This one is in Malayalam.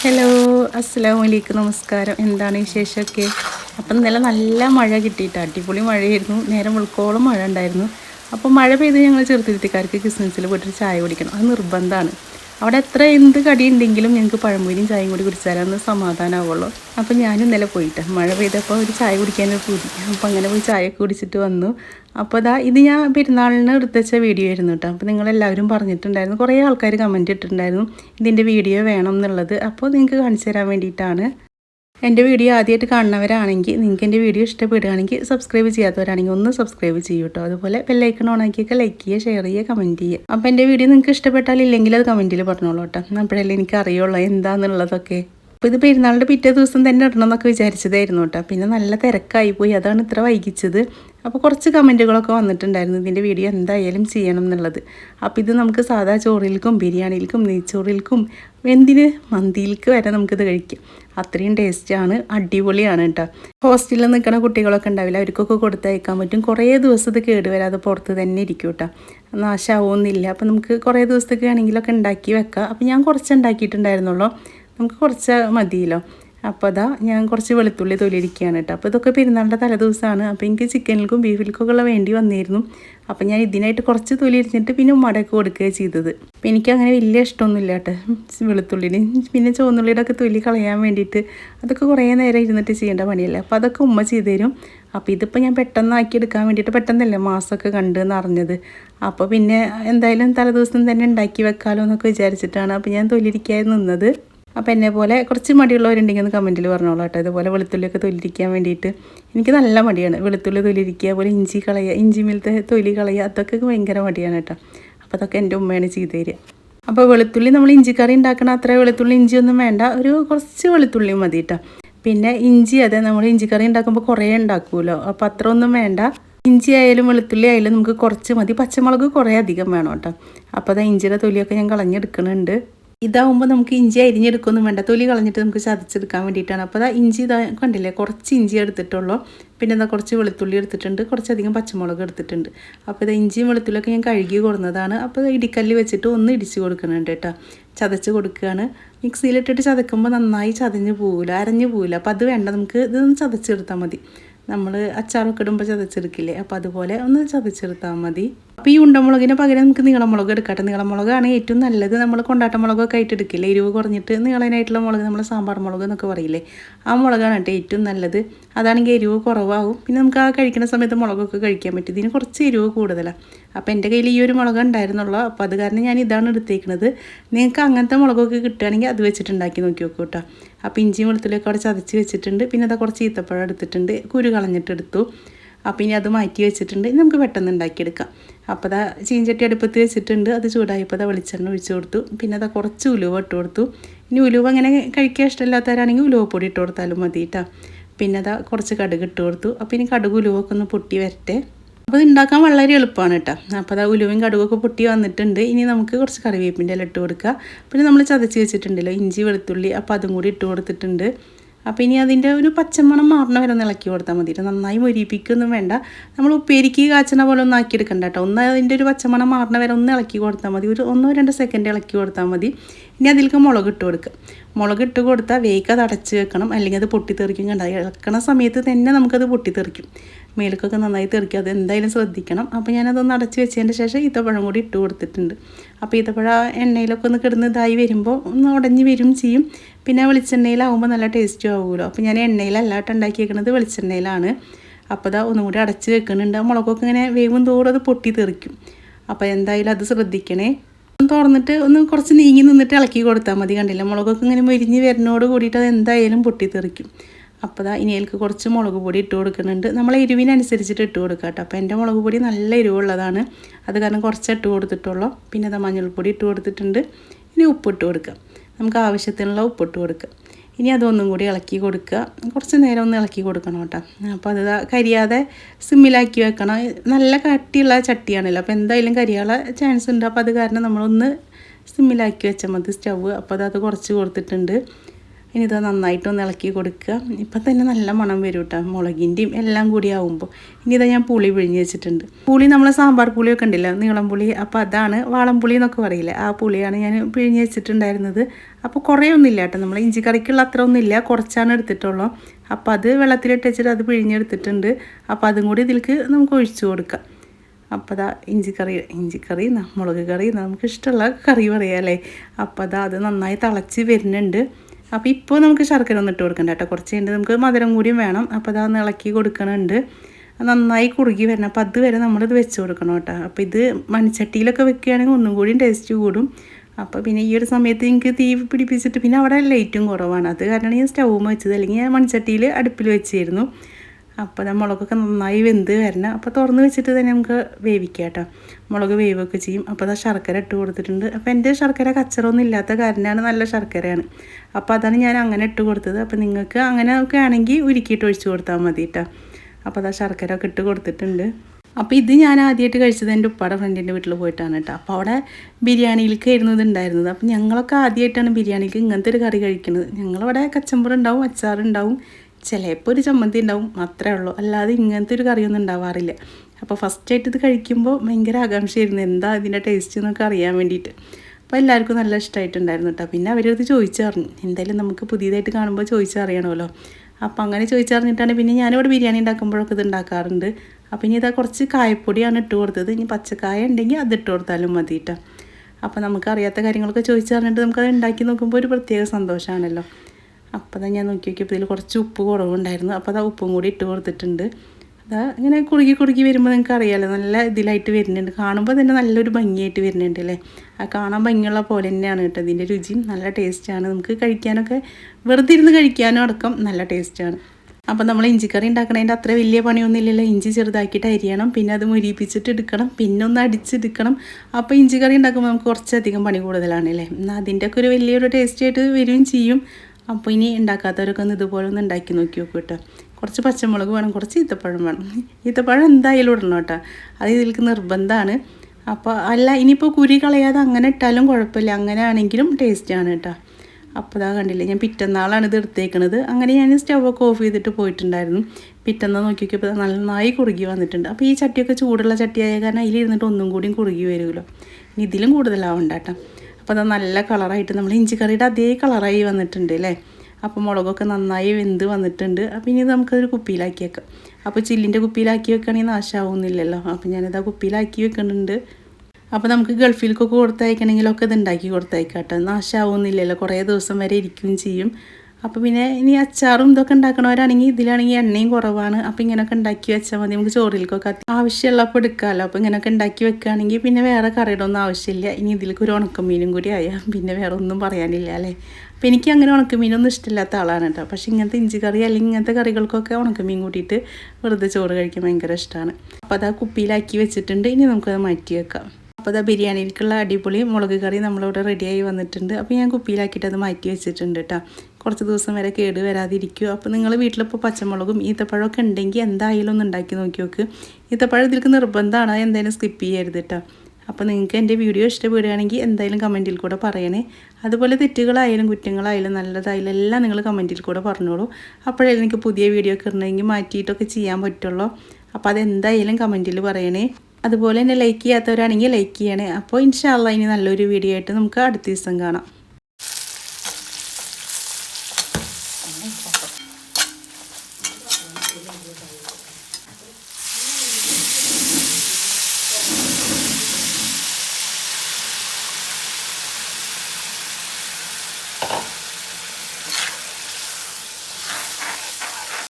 ഹലോ അസ്സലാമു അലൈക്കും നമസ്കാരം. എന്താണ് വിശേഷമൊക്കെ? അപ്പം ഇന്നലെ നല്ല മഴ കിട്ടിയിട്ട് അടിപൊളി മഴയായിരുന്നു. നേരം ഉൾക്കോളം മഴ ഉണ്ടായിരുന്നു. അപ്പോൾ മഴ പെയ്ത് ഞങ്ങൾ ചെറുത്തിരുത്തിക്കാർക്ക് ക്രിസ്മസിൽ പോയിട്ട് ചായ കുടിക്കണം. അത് നിർബന്ധമാണ് അവിടെ എത്ര എന്ത് കടി ഉണ്ടെങ്കിലും ഞങ്ങൾക്ക് പഴംപൊരിയും ചായയും കൂടി കുടിച്ചാലൊന്ന് സമാധാനമാവുള്ളൂ അപ്പം ഞാനും ഇന്നലെ പോയിട്ട് മഴ പെയ്തപ്പോൾ ഒരു ചായ കുടിക്കാനൊരു പൂതി. അപ്പോൾ അങ്ങനെ പോയി ചായ കുടിച്ചിട്ട് വന്നു. അപ്പോൾ അതാ ഇത് ഞാൻ പെരുന്നാളിന് എടുത്തച്ച വീഡിയോ ആയിരുന്നു കേട്ടോ. അപ്പോൾ നിങ്ങളെല്ലാവരും പറഞ്ഞിട്ടുണ്ടായിരുന്നു. കുറേ ആൾക്കാർ കമന്റ് ഇട്ടിട്ടുണ്ടായിരുന്നു ഇതിന്റെ വീഡിയോ വേണം എന്നുള്ളത്. അപ്പോൾ നിങ്ങൾക്ക് കാണിച്ചു തരാൻ വേണ്ടിയിട്ടാണ്. എന്റെ വീഡിയോ ആദ്യമായിട്ട് കാണുന്നവരാണെങ്കിൽ നിങ്ങൾക്ക് എന്റെ വീഡിയോ ഇഷ്ടപ്പെടുകയാണെങ്കിൽ സബ്സ്ക്രൈബ് ചെയ്യാത്തവരാണെങ്കിൽ ഒന്ന് സബ്സ്ക്രൈബ് ചെയ്യൂ കേട്ടോ അതുപോലെ ബെല്ലൈക്കൺ ഓൺ ആക്കിയൊക്കെ ലൈക്ക് ചെയ്യുക ഷെയർ ചെയ്യുക കമന്റ് ചെയ്യുക. അപ്പോൾ എന്റെ വീഡിയോ നിങ്ങൾക്ക് ഇഷ്ടപ്പെട്ടാൽ ഇല്ലെങ്കിൽ അത് കമന്റിൽ പറഞ്ഞോളൂ കേട്ടോ. അപ്പോഴല്ലേ എനിക്ക് അറിയുള്ളൂ എന്താണെന്നുള്ളതൊക്കെ അപ്പോൾ ഇത് പെരുന്നാളിന്റെ പിറ്റേ ദിവസം തന്നെ ഇടണം എന്നൊക്കെ വിചാരിച്ചതായിരുന്നു കേട്ടോ. പിന്നെ നല്ല തിരക്കായി പോയി. അതാണ് ഇത്ര വൈകിച്ചത്. അപ്പോൾ കുറച്ച് കമന്റുകളൊക്കെ വന്നിട്ടുണ്ടായിരുന്നു. ഇതിന്റെ വീഡിയോ എന്തായാലും ചെയ്യണം എന്നുള്ളത്. അപ്പോൾ ഇത് നമുക്ക് സാധാ ചോറിൽക്കും ബിരിയാണിയിൽക്കും നെയ്ച്ചോറിൽക്കും എന്തിന് മന്തിയിലേക്ക് വരെ നമുക്കിത് കഴിക്കാം. അത്രയും ടേസ്റ്റാണ് അടിപൊളിയാണ് കേട്ടോ. ഹോസ്റ്റലിൽ നിൽക്കുന്ന കുട്ടികളൊക്കെ ഉണ്ടാവില്ല അവർക്കൊക്കെ കൊടുത്തയക്കാൻ പറ്റും. കുറേ ദിവസം ഇത് കേടുവരാതെ പുറത്ത് തന്നെ ഇരിക്കും കേട്ടോ. നാശമാവുമെന്നില്ല അപ്പോൾ നമുക്ക് കുറേ ദിവസത്തേക്ക് ആണെങ്കിലൊക്കെ ഉണ്ടാക്കി വെക്കാം. അപ്പോൾ ഞാൻ കുറച്ച് ഉണ്ടാക്കിയിട്ടുണ്ടായിരുന്നുള്ളൂ. നമുക്ക് കുറച്ച് മതിയല്ലോ. അപ്പോൾ അതാ ഞാൻ കുറച്ച് വെളുത്തുള്ളി തൊലിയിരിക്കുകയാണ് കേട്ടോ. അപ്പോൾ ഇതൊക്കെ പെരുന്നാളിന്റെ തലേദിവസമാണ്. അപ്പോൾ എനിക്ക് ചിക്കനിൽക്കും ബീഫിൽക്കൊക്കെ വേണ്ടി വന്നിരുന്നു. അപ്പോൾ ഞാൻ ഇതിനായിട്ട് കുറച്ച് തൊലി ഇരിച്ചിട്ട് പിന്നെ ഉമ്മടക്ക് കൊടുക്കുകയാണ് ചെയ്തത്. അപ്പോൾ എനിക്ക് അങ്ങനെ വലിയ ഇഷ്ടമൊന്നുമില്ല കേട്ടോ. വെളുത്തുള്ളിന്. പിന്നെ ചുവന്നുള്ളിയുടെ ഒക്കെ തൊലി കളയാൻ വേണ്ടിയിട്ട് അതൊക്കെ കുറേ നേരം ഇരുന്നിട്ട് ചെയ്യേണ്ട പണിയല്ലേ. അപ്പോൾ അതൊക്കെ ഉമ്മ ചെയ്തു തരും. അപ്പോൾ ഇതിപ്പോൾ ഞാൻ പെട്ടെന്ന് എടുക്കാൻ വേണ്ടിയിട്ട് പെട്ടെന്നല്ലേ മാസമൊക്കെ കണ്ട് എന്നറിഞ്ഞത് അപ്പോൾ പിന്നെ എന്തായാലും തലേദിവസം തന്നെ ഉണ്ടാക്കി വെക്കാമല്ലോ എന്നൊക്കെ വിചാരിച്ചിട്ടാണ് അപ്പോൾ ഞാൻ തൊലിയിരിക്കാതെ നിന്നത്. അപ്പോൾ എന്നെ പോലെ കുറച്ച് മടിയുള്ളവരുണ്ടെങ്കിൽ ഒന്ന് കമന്റിൽ പറഞ്ഞോളൂ കേട്ടോ. ഇതുപോലെ വെളുത്തുള്ളിയൊക്കെ തൊലിരിക്കാൻ വേണ്ടിയിട്ട്. എനിക്ക് നല്ല മടിയാണ്. വെളുത്തുള്ളി തൊലിരിക്കുക അതുപോലെ ഇഞ്ചി കളയുക ഇഞ്ചി മേലത്തെ തൊലി കളയുക അതൊക്കെ ഭയങ്കര മടിയാണ് കേട്ടോ. അപ്പോൾ അതൊക്കെ എന്റെ ഉമ്മയാണ് ചെയ്തു തരിക. അപ്പോൾ വെളുത്തുള്ളി നമ്മൾ ഇഞ്ചിക്കറി ഉണ്ടാക്കണ അത്ര വെളുത്തുള്ളി ഇഞ്ചിയൊന്നും വേണ്ട. ഒരു കുറച്ച് വെളുത്തുള്ളി മതി കേട്ടോ. പിന്നെ ഇഞ്ചി അതെ നമ്മൾ ഇഞ്ചിക്കറി ഉണ്ടാക്കുമ്പോൾ കുറേ ഉണ്ടാക്കുമല്ലോ. അപ്പോൾ അത്ര ഒന്നും വേണ്ട. ഇഞ്ചി ആയാലും വെളുത്തുള്ളി ആയാലും നമുക്ക് കുറച്ച് മതി. പച്ചമുളക് കുറേ അധികം വേണം കേട്ടോ. അപ്പോൾ അതാ ഇഞ്ചിയുടെ തൊലിയൊക്കെ ഞാൻ കളഞ്ഞെടുക്കുന്നുണ്ട് ഇതാവുമ്പോൾ നമുക്ക് ഇഞ്ചി അരിഞ്ഞെടുക്കൊന്നും വേണ്ട. തൊലി കളഞ്ഞിട്ട് നമുക്ക് ചതച്ചെടുക്കാൻ വേണ്ടിയിട്ടാണ്. അപ്പോൾ അതാ ഇഞ്ചി ഇതാ കണ്ടില്ലേ? കുറച്ച് ഇഞ്ചി എടുത്തിട്ടുള്ളൂ. പിന്നെ എന്താ കുറച്ച് വെളുത്തുള്ളി എടുത്തിട്ടുണ്ട്. കുറച്ചധികം പച്ചമുളക് എടുത്തിട്ടുണ്ട്. അപ്പോൾ ഇതാ ഇഞ്ചിയും വെളുത്തുള്ളിയൊക്കെ ഞാൻ കഴുകി കൊടുക്കുന്നതാണ് അപ്പോൾ ഇടിക്കല്ല് വെച്ചിട്ട് ഒന്ന് ഇടിച്ച് കൊടുക്കുന്നുണ്ട് കേട്ടോ. ചതച്ച് കൊടുക്കുകയാണ്. മിക്സിയിലിട്ടിട്ട് ചതക്കുമ്പോൾ നന്നായി ചതഞ്ഞ് പോവില്ല അരഞ്ഞ് പോവില്ല അപ്പോൾ അത് വേണ്ട. നമുക്ക് ഇതൊന്ന് ചതച്ചെടുത്താൽ മതി. നമ്മൾ അച്ചാറൊക്കെ ഇടുമ്പോൾ ചതച്ചെടുക്കില്ലേ? അപ്പോൾ അതുപോലെ ഒന്ന് ചതച്ചെടുത്താൽ മതി. അപ്പോൾ ഈ ഉണ്ടമുളകിന് പകരം നമുക്ക് നീളമുളക് എടുക്കട്ടെ. നീളമുളകാണ് ഏറ്റവും നല്ലത്. നമ്മൾ കൊണ്ടാട്ട മുളകൊക്കെ ആയിട്ട് എടുക്കില്ലേ? എരിവ് കുറഞ്ഞിട്ട് നീളനായിട്ടുള്ള മുളക് നമ്മൾ സാമ്പാർ മുളക് എന്നൊക്കെ പറയില്ലേ? ആ മുളകാണ് കേട്ടോ ഏറ്റവും നല്ലത്. അതാണെങ്കിൽ എരിവ് കുറവാകും. പിന്നെ നമുക്ക് ആ കഴിക്കുന്ന സമയത്ത് മുളകൊക്കെ കഴിക്കാൻ പറ്റും. ഇതിന് കുറച്ച് എരിവ് കൂടുതലാണ് അപ്പോൾ എന്റെ കയ്യിൽ ഈ ഒരു മുളക് ഉണ്ടായിരുന്നുള്ളൂ. അപ്പോൾ അത് കാരണം ഞാൻ ഇതാണ് എടുത്തേക്കുന്നത് നിങ്ങൾക്ക് അങ്ങനത്തെ മുളകൊക്കെ കിട്ടുകയാണെങ്കിൽ അത് വെച്ചിട്ടുണ്ടാക്കി നോക്കി നോക്കൂ കേട്ടോ. അപ്പോൾ ഇഞ്ചിയും വെളുത്തുള്ളിയൊക്കെ അവിടെ ചതച്ച് വെച്ചിട്ടുണ്ട്. പിന്നെ അതാ കുറച്ച് ഈത്തപ്പഴം എടുത്തിട്ടുണ്ട്. കുരു കളഞ്ഞിട്ടെടുത്തു അപ്പോൾ ഇനി അത് മാറ്റി വെച്ചിട്ടുണ്ട്. ഇനി നമുക്ക് പെട്ടെന്ന് ഉണ്ടാക്കിയെടുക്കാം. അപ്പോൾ അതാ ചീഞ്ചട്ടി അടുപ്പത്ത് വെച്ചിട്ടുണ്ട്. അത് ചൂടായപ്പോൾ അതാ വെളിച്ചെണ്ണ ഒഴിച്ചു കൊടുത്തു. പിന്നെ അതാ കുറച്ച് ഉലുവ ഇട്ട് കൊടുത്തു. ഇനി ഉലുവ അങ്ങനെ കഴിക്കാൻ ഇഷ്ടമില്ലാത്തവരാണെങ്കിൽ ഉലുവപ്പൊടി ഇട്ട് കൊടുത്താലും മതി കേട്ടോ പിന്നെ അതാ കുറച്ച് കടുക് ഇട്ട് കൊടുത്തു. അപ്പോൾ ഇനി കടുക് ഉലുവൊക്കെ ഒന്ന് പൊട്ടി വരട്ടെ. അപ്പോൾ ഇത് ഉണ്ടാക്കാൻ വളരെ എളുപ്പമാണ് കേട്ടോ. അപ്പോൾ അതാ ഉലുവയും കടുകൊക്കെ പൊട്ടി വന്നിട്ടുണ്ട്. ഇനി നമുക്ക് കുറച്ച് കറിവേപ്പിന്റെ ഇല ഇട്ട് കൊടുക്കുക പിന്നെ നമ്മൾ ചതച്ച് വെച്ചിട്ടുണ്ടല്ലോ ഇഞ്ചി വെളുത്തുള്ളി അപ്പോൾ അതും കൂടി ഇട്ട് കൊടുത്തിട്ടുണ്ട്. അപ്പോൾ ഇനി അതിന്റെ ഒരു പച്ചമണം മാറണ വരെ ഇളക്കി കൊടുത്താൽ മതി. നന്നായി മൊരിപ്പിക്കൊന്നും വേണ്ട. നമ്മൾ ഉപ്പേരിക്ക് കാച്ചണ പോലെ ഒന്നും ആക്കി എടുക്കണ്ട കേട്ടോ. ഒന്ന് അതിന്റെ ഒരു പച്ചമണം മാറണ വരെ ഒന്ന് ഇളക്കി കൊടുത്താൽ മതി. ഒരു ഒന്നോ രണ്ടോ സെക്കൻഡ് ഇളക്കി കൊടുത്താൽ മതി. ഇനി അതിലേക്ക് മുളക് ഇട്ട് കൊടുക്കുക മുളക് ഇട്ട് കൊടുത്താൽ വേഗം അത് അടച്ച് വെക്കണം. അല്ലെങ്കിൽ അത് പൊട്ടിത്തെറിക്കും കണ്ട. ഇളക്കണ സമയത്ത് തന്നെ നമുക്കത് പൊട്ടിത്തെറിക്കും. മേലക്കൊക്കെ നന്നായി തെറിക്കും. അത് എന്തായാലും ശ്രദ്ധിക്കണം. അപ്പോൾ ഞാനതൊന്ന് അടച്ച് വെച്ചതിന്റെ ശേഷം ഈത്തപ്പഴം കൂടി ഇട്ട് കൊടുത്തിട്ടുണ്ട്. അപ്പോൾ ഈത്തപ്പഴ എണ്ണയിലൊക്കെ ഒന്ന് കിടന്ന് ഇതായി വരുമ്പോൾ ഒന്ന് ഉടഞ്ഞ് വരും ചെയ്യും. പിന്നെ വെളിച്ചെണ്ണയിലാവുമ്പോൾ നല്ല ടേസ്റ്റും ആവുമല്ലോ അപ്പോൾ ഞാൻ എണ്ണയിലല്ലാട്ട് ഉണ്ടാക്കിയേക്കുന്നത് വെളിച്ചെണ്ണയിലാണ്. അപ്പോൾ ഇതാ ഒന്നും കൂടി അടച്ച് വെക്കുന്നുണ്ട് മുളകൊക്കെ ഇങ്ങനെ വേവും തോറും അത് പൊട്ടി തെറിക്കും. അപ്പോൾ എന്തായാലും അത് ശ്രദ്ധിക്കണേ. ഒന്ന് തുറന്നിട്ട് ഒന്ന് കുറച്ച് നീങ്ങി നിന്നിട്ട് ഇളക്കി കൊടുത്താൽ മതി. കണ്ടില്ല? മുളകൊക്കെ ഇങ്ങനെ മുരിഞ്ഞ് വരുന്നോട് കൂടിയിട്ട് അത് എന്തായാലും പൊട്ടി പൊട്ടിത്തെറിക്കും അപ്പോൾ ഇനി എനിക്ക് കുറച്ച് മുളക് പൊടി ഇട്ട് കൊടുക്കുന്നുണ്ട്. നമ്മൾ എരിവിനനുസരിച്ചിട്ട് ഇട്ട് കൊടുക്കുക കേട്ടോ അപ്പോൾ എന്റെ മുളക് പൊടി നല്ല എരിവുള്ളതാണ്. അത് കാരണം കുറച്ച് ഇട്ട് കൊടുത്തിട്ടുള്ളൂ. പിന്നെ അതാ മഞ്ഞൾപ്പൊടി ഇട്ട് കൊടുത്തിട്ടുണ്ട്. ഇനി ഉപ്പിട്ട് കൊടുക്കാം. നമുക്ക് ആവശ്യത്തിനുള്ള ഉപ്പിട്ട് കൊടുക്കുക ഇനി അതൊന്നും കൂടി ഇളക്കി കൊടുക്കുക കുറച്ച് നേരം ഒന്ന് ഇളക്കി കൊടുക്കണം കേട്ടോ അപ്പോൾ അത് കരിയാതെ സിമ്മിലാക്കി വെക്കണം. നല്ല കട്ടിയുള്ള ചട്ടിയാണല്ലോ. അപ്പോൾ എന്തായാലും കരിയാനുള്ള ചാൻസ് ഉണ്ട്. അപ്പോൾ അത് കാരണം നമ്മളൊന്ന് സിമ്മിലാക്കി വെച്ചാൽ മതി സ്റ്റവ് അപ്പോൾ അത് കുറച്ച് കൊടുത്തിട്ടുണ്ട്. ഇനി ഇത് നന്നായിട്ടൊന്ന് ഇളക്കി കൊടുക്കുക. ഇപ്പം തന്നെ നല്ല മണം വരും കേട്ടോ മുളകിന്റെയും എല്ലാം കൂടി ആവുമ്പോൾ. ഇനി ഇതാ ഞാൻ പുളി പിഴിഞ്ഞ് വെച്ചിട്ടുണ്ട്. പുളി നമ്മളെ സാമ്പാർ പുളിയൊക്കെ ഉണ്ടല്ലോ നീളം പുളി. അപ്പോൾ അതാണ് വാളംപുളി എന്നൊക്കെ പറയില്ലേ. ആ പുളിയാണ് ഞാൻ പിഴിഞ്ഞ് വെച്ചിട്ടുണ്ടായിരുന്നത്. അപ്പോൾ കുറേ ഒന്നുമില്ല കേട്ടോ നമ്മൾ ഇഞ്ചി കറിക്കുള്ള അത്ര ഒന്നുമില്ല. കുറച്ചാണ് എടുത്തിട്ടുള്ളൂ. അപ്പോൾ അത് വെള്ളത്തിലിട്ട് വെച്ചിട്ട് അത് പിഴിഞ്ഞെടുത്തിട്ടുണ്ട്. അപ്പോൾ അതും കൂടി ഇതിലേക്ക് നമുക്ക് ഒഴിച്ചു കൊടുക്കാം. അപ്പോൾ അതാ ഇഞ്ചിക്കറി ഇഞ്ചിക്കറി മുളക് കറി നമുക്ക് ഇഷ്ടമുള്ള കറി പറയാമല്ലേ അപ്പോൾ അതാ അത് നന്നായി തിളച്ച് വരുന്നുണ്ട്. അപ്പോൾ ഇപ്പോൾ നമുക്ക് ശർക്കര ഒന്നും ഇട്ട് കൊടുക്കണ്ട കേട്ടോ. കുറച്ച് കഴിഞ്ഞിട്ട് നമുക്ക് മധുരം കൂടിയും വേണം. അപ്പോൾ അത് ഇളക്കി കൊടുക്കണുണ്ട്. നന്നായി കുറുകി വരണം. അപ്പോൾ അതുവരെ നമ്മളിത് വെച്ച് കൊടുക്കണം കേട്ടോ. അപ്പോൾ ഇത് മൺചട്ടിയിലൊക്കെ വെക്കുകയാണെങ്കിൽ ഒന്നും കൂടിയും ടേസ്റ്റ് കൂടും. അപ്പോൾ പിന്നെ ഈ ഒരു സമയത്ത് എനിക്ക് തീ പിടിപ്പിച്ചിട്ട് പിന്നെ അവിടെ ലൈറ്റും കുറവാണ്. അത് കാരണം ഞാൻ സ്റ്റൗമ്മ വെച്ചത്. അല്ലെങ്കിൽ ഞാൻ മൺചട്ടിയിൽ അടുപ്പിൽ വെച്ചിരുന്നു. അപ്പോൾ ആ മുളകൊക്കെ നന്നായി വെന്ത് വരണം. അപ്പോൾ തുറന്ന് വെച്ചിട്ട് തന്നെ നമുക്ക് വേവിക്കാം കേട്ടോ. മുളക് വേവൊക്കെ ചെയ്യും. അപ്പോൾ അത് ശർക്കര ഇട്ട് കൊടുത്തിട്ടുണ്ട്. അപ്പോൾ എന്റെ ശർക്കര കച്ചറൊന്നും ഇല്ലാത്ത കാരണമാണ് നല്ല ശർക്കരയാണ്. അപ്പോൾ അതാണ് ഞാൻ അങ്ങനെ ഇട്ട് കൊടുത്തത്. അപ്പോൾ നിങ്ങൾക്ക് അങ്ങനെ ഒക്കെ ആണെങ്കിൽ ഉരുക്കിയിട്ട് ഒഴിച്ച് കൊടുത്താൽ മതി കേട്ടോ. അപ്പോൾ അതാ ശർക്കര ഒക്കെ ഇട്ട് കൊടുത്തിട്ടുണ്ട്. അപ്പോൾ ഇത് ഞാൻ ആദ്യമായിട്ട് കഴിച്ചത് എന്റെ ഉപ്പാടെ ഫ്രണ്ടിന്റെ വീട്ടിൽ പോയിട്ടാണ് കേട്ടോ. അപ്പോൾ അവിടെ ബിരിയാണിയിലേക്കായിരുന്നു ഇത് ഉണ്ടായിരുന്നത്. അപ്പോൾ ഞങ്ങളൊക്കെ ആദ്യമായിട്ടാണ് ബിരിയാണിക്ക് ഇങ്ങനത്തെ ഒരു കറി കഴിക്കുന്നത്. ഞങ്ങളവിടെ കച്ചമ്പറുണ്ടാവും അച്ചാറുണ്ടാവും. ചിലപ്പോൾ ഒരു ചമ്മന്തി ഉണ്ടാവും അത്രേ ഉള്ളൂ. അല്ലാതെ ഇങ്ങനത്തെ ഒരു കറിയൊന്നും ഉണ്ടാവാറില്ല. അപ്പോൾ ഫസ്റ്റ് ആയിട്ട് ഇത് കഴിക്കുമ്പോൾ ഭയങ്കര ആകാംക്ഷയായിരുന്നു എന്താ ഇതിന്റെ ടേസ്റ്റ് എന്നൊക്കെ അറിയാൻ വേണ്ടിയിട്ട്. അപ്പോൾ എല്ലാവർക്കും നല്ല ഇഷ്ടമായിട്ടുണ്ടായിരുന്നു കേട്ടോ പിന്നെ അവരടുത്ത് ചോദിച്ചറിഞ്ഞു. എന്തായാലും നമുക്ക് പുതിയതായിട്ട് കാണുമ്പോൾ ചോദിച്ചറിയണമല്ലോ. അപ്പോൾ അങ്ങനെ ചോദിച്ചറിഞ്ഞിട്ടാണ് പിന്നെ ഞാനിവിടെ ബിരിയാണി ഉണ്ടാക്കുമ്പോഴൊക്കെ ഇത് ഉണ്ടാക്കാറുണ്ട്. അപ്പോൾ ഇനി ഇതാ കുറച്ച് കായപ്പൊടിയാണ് ഇട്ട് കൊടുത്തത്. ഇനി പച്ചക്കായ ഉണ്ടെങ്കിൽ അത് ഇട്ട് കൊടുത്താലും മതി കേട്ടോ അപ്പോൾ നമുക്ക് അറിയാത്ത കാര്യങ്ങളൊക്കെ ചോദിച്ചറിഞ്ഞിട്ട് നമുക്കത് ഉണ്ടാക്കി നോക്കുമ്പോൾ ഒരു പ്രത്യേക സന്തോഷമാണല്ലോ അപ്പോൾ തന്നെ ഞാൻ നോക്കി നോക്കിയപ്പോൾ ഇതിൽ കുറച്ച് ഉപ്പ് കുറവുണ്ടായിരുന്നു. അപ്പോൾ അത് ഉപ്പും കൂടി ഇട്ട് കൊടുത്തിട്ടുണ്ട്. അതാ ഇങ്ങനെ കുറുകി കുറുകി വരുമ്പോൾ നിങ്ങൾക്ക് അറിയാമല്ലോ നല്ല ഇതിലായിട്ട് വരുന്നുണ്ട്. കാണുമ്പോൾ തന്നെ നല്ലൊരു ഭംഗിയായിട്ട് വരുന്നുണ്ട് അല്ലേ? ആ കാണാൻ ഭംഗിയുള്ള പോലെ തന്നെയാണ് കേട്ടോ ഇതിന്റെ രുചിയും നല്ല ടേസ്റ്റാണ് നമുക്ക് കഴിക്കാനൊക്കെ വെറുതെ ഇരുന്ന് കഴിക്കാനും അടക്കം നല്ല ടേസ്റ്റാണ് അപ്പോൾ നമ്മൾ ഇഞ്ചിക്കറി ഉണ്ടാക്കണതിന്റെ അത്ര വലിയ പണിയൊന്നും ഇല്ലല്ലോ. ഇഞ്ചി ചെറുതാക്കിയിട്ട് അരിയണം പിന്നെ അത് മുരിപ്പിച്ചിട്ട് എടുക്കണം പിന്നെ ഒന്ന് അടിച്ചെടുക്കണം. അപ്പോൾ ഇഞ്ചിക്കറി കറി ഉണ്ടാക്കുമ്പോൾ നമുക്ക് കുറച്ചധികം പണി കൂടുതലാണ് അല്ലേ? എന്നാൽ അതിന്റെയൊക്കെ ഒരു വലിയൊരു ടേസ്റ്റായിട്ട് വരികയും ചെയ്യും. അപ്പോൾ ഇനി ഉണ്ടാക്കാത്തവരൊക്കെ ഒന്ന് ഇതുപോലെ ഒന്ന് ഉണ്ടാക്കി നോക്കി നോക്കൂ കേട്ടോ. കുറച്ച് പച്ചമുളക് വേണം കുറച്ച് ഈത്തപ്പഴം വേണം. ഈത്തപ്പഴം എന്തായാലും ഇടണം കേട്ടോ. അത് ഇതിലേക്ക് നിർബന്ധമാണ് അപ്പോൾ അല്ല ഇനിയിപ്പോൾ കുരി കളയാതെ അങ്ങനെ ഇട്ടാലും കുഴപ്പമില്ല. അങ്ങനെ ആണെങ്കിലും ടേസ്റ്റാണ് കേട്ടോ. അപ്പോൾ അതാ കണ്ടില്ലേ ഞാൻ പിറ്റന്നാളാണ് ഇത് എടുത്തേക്കണത്. അങ്ങനെ ഞാൻ സ്റ്റൗവൊക്കെ ഓഫ് ചെയ്തിട്ട് പോയിട്ടുണ്ടായിരുന്നു. പിറ്റന്നാൾ നോക്കി നോക്കിയപ്പോൾ നന്നായി കുറുകി വന്നിട്ടുണ്ട്. അപ്പോൾ ഈ ചട്ടിയൊക്കെ ചൂടുള്ള ചട്ടിയായ കാരണം അതിലിരുന്നിട്ട് ഒന്നും കൂടിയും കുറുകി വരുമല്ലോ. ഇനി ഇതിലും കൂടുതലാവണ്ട കേട്ടോ. അപ്പോൾ അത് നല്ല കളറായിട്ട് നമ്മൾ ഇഞ്ചി കറിയുടെ അതേ കളറായി വന്നിട്ടുണ്ട് അല്ലേ അപ്പോൾ മുളകൊക്കെ നന്നായി വെന്ത് വന്നിട്ടുണ്ട്. അപ്പോൾ ഇനി നമുക്കതൊരു കുപ്പിയിലാക്കി വെക്കാം അപ്പോൾ ചില്ലിന്റെ കുപ്പിയിലാക്കി വെക്കുകയാണെങ്കിൽ നാശമാവുന്നില്ലല്ലോ അപ്പോൾ ഞാനിത് ആ കുപ്പിയിലാക്കി വെക്കുന്നുണ്ട്. അപ്പോൾ നമുക്ക് ഗൾഫിലേക്കൊക്കെ കൊടുത്തയക്കണമെങ്കിലൊക്കെ ഇത് ഉണ്ടാക്കി കൊടുത്തയക്കാം കേട്ടോ നാശമാവുന്നില്ലല്ലോ കുറേ ദിവസം വരെ ഇരിക്കുകയും ചെയ്യും. അപ്പോൾ പിന്നെ ഇനി അച്ചാറും ഇതൊക്കെ ഉണ്ടാക്കണവരാണെങ്കിൽ ഇതിലാണെങ്കിൽ എണ്ണയും കുറവാണ്. അപ്പോൾ ഇങ്ങനെയൊക്കെ ഉണ്ടാക്കി വെച്ചാൽ മതി. നമുക്ക് ചോറിലേക്കൊക്കെ ആവശ്യമുള്ളപ്പോൾ എടുക്കാമല്ലോ അപ്പോൾ ഇങ്ങനെയൊക്കെ ഉണ്ടാക്കി വെക്കുകയാണെങ്കിൽ പിന്നെ വേറെ കറിയുടെ ഒന്നും ആവശ്യമില്ല. ഇനി ഇതിലേക്ക് ഒരു ഉണക്കമീനും കൂടി ആയാൽ പിന്നെ വേറെ ഒന്നും പറയാനില്ല അല്ലേ? അപ്പോൾ എനിക്ക് അങ്ങനെ ഉണക്കമീനൊന്നും ഇഷ്ടമില്ലാത്ത ആളാണ് കേട്ടോ. പക്ഷേ ഇങ്ങനത്തെ ഇഞ്ചി കറി അല്ലെങ്കിൽ ഇങ്ങനത്തെ കറികൾക്കൊക്കെ ഉണക്കമീൻ കൂട്ടിയിട്ട് വെറുതെ ചോറ് കഴിക്കാൻ ഭയങ്കര ഇഷ്ടമാണ് അപ്പോൾ അത് ആ കുപ്പിയിലാക്കി വെച്ചിട്ടുണ്ട്. ഇനി നമുക്കത് മാറ്റി വെക്കാം. അപ്പോൾ അതാ ബിരിയാണിയിലേക്കുള്ള അടിപൊളി മുളക് കറി നമ്മളിവിടെ റെഡിയായി വന്നിട്ടുണ്ട്. അപ്പോൾ ഞാൻ കുപ്പിയിലാക്കിയിട്ട് അത് മാറ്റി വെച്ചിട്ടുണ്ട് കേട്ടോ. കുറച്ച് ദിവസം വരെ കേട് വരാതിരിക്കും അപ്പോൾ നിങ്ങൾ വീട്ടിലിപ്പോൾ പച്ചമുളകും ഈത്തപ്പഴമൊക്കെ ഉണ്ടെങ്കിൽ എന്തായാലും ഒന്ന് ഉണ്ടാക്കി നോക്കി നോക്ക്. ഈത്തപ്പഴം ഇതിലേക്ക് നിർബന്ധമാണ് എന്തായാലും സ്കിപ്പ് ചെയ്യരുത് കേട്ടോ അപ്പോൾ നിങ്ങൾക്ക് എന്റെ വീഡിയോ ഇഷ്ടപ്പെടുകയാണെങ്കിൽ എന്തായാലും കമന്റിൽ കൂടെ പറയണേ. അതുപോലെ തെറ്റുകളായാലും കുറ്റങ്ങളായാലും നല്ലതായാലും എല്ലാം നിങ്ങൾ കമന്റിൽ കൂടെ പറഞ്ഞോളൂ. അപ്പോഴേ എനിക്ക് പുതിയ വീഡിയോ ഒക്കെ ഇടണമെങ്കിൽ മാറ്റിയിട്ടൊക്കെ ചെയ്യാൻ പറ്റുള്ളൂ. അപ്പോൾ അതെന്തായാലും കമന്റിൽ പറയണേ. അതുപോലെ തന്നെ ലൈക്ക് ചെയ്യാത്തവരാണെങ്കിൽ ലൈക്ക് ചെയ്യണേ. അപ്പോൾ ഇൻഷാല്ല ഇനി നല്ലൊരു വീഡിയോ ആയിട്ട് നമുക്ക് അടുത്ത ദിവസം കാണാം.